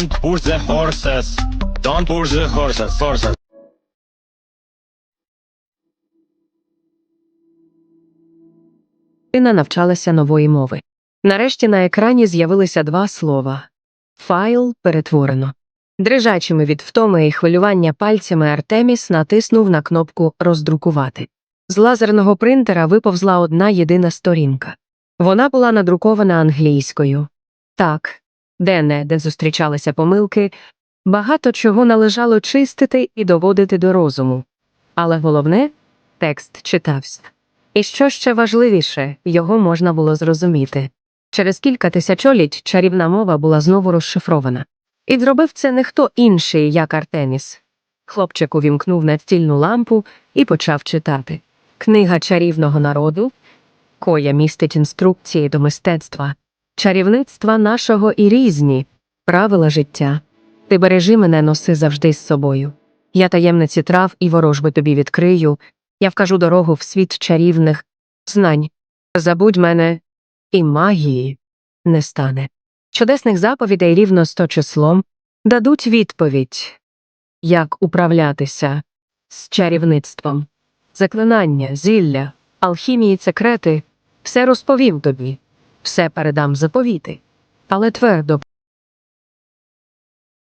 Don't push the horses. Don't push the horses. Horses. Дитина навчалася нової мови. Нарешті на екрані з'явилися два слова файл перетворено. Дрижачими від втоми і хвилювання пальцями Артеміс натиснув на кнопку Роздрукувати. З лазерного принтера виповзла одна єдина сторінка. Вона була надрукована англійською. Так, де-не, де зустрічалися помилки, багато чого належало чистити і доводити до розуму. Але головне текст читався. І що ще важливіше, його можна було зрозуміти. Через кілька тисячоліть чарівна мова була знову розшифрована. І зробив це не хто інший, як Артеміс. Хлопчик увімкнув настільну лампу і почав читати. Книга чарівного народу, коя містить інструкції до мистецтва, чарівництва нашого і різні, правила життя. Ти бережи мене, носи завжди з собою. Я таємниці трав і ворожби тобі відкрию, я вкажу дорогу в світ чарівних знань. Забудь мене, і магії не стане. Чудесних заповідей рівно сто числом дадуть відповідь, як управлятися з чарівництвом. Заклинання, зілля, алхімії, секрети все розповім тобі, все передам заповіти, але твердо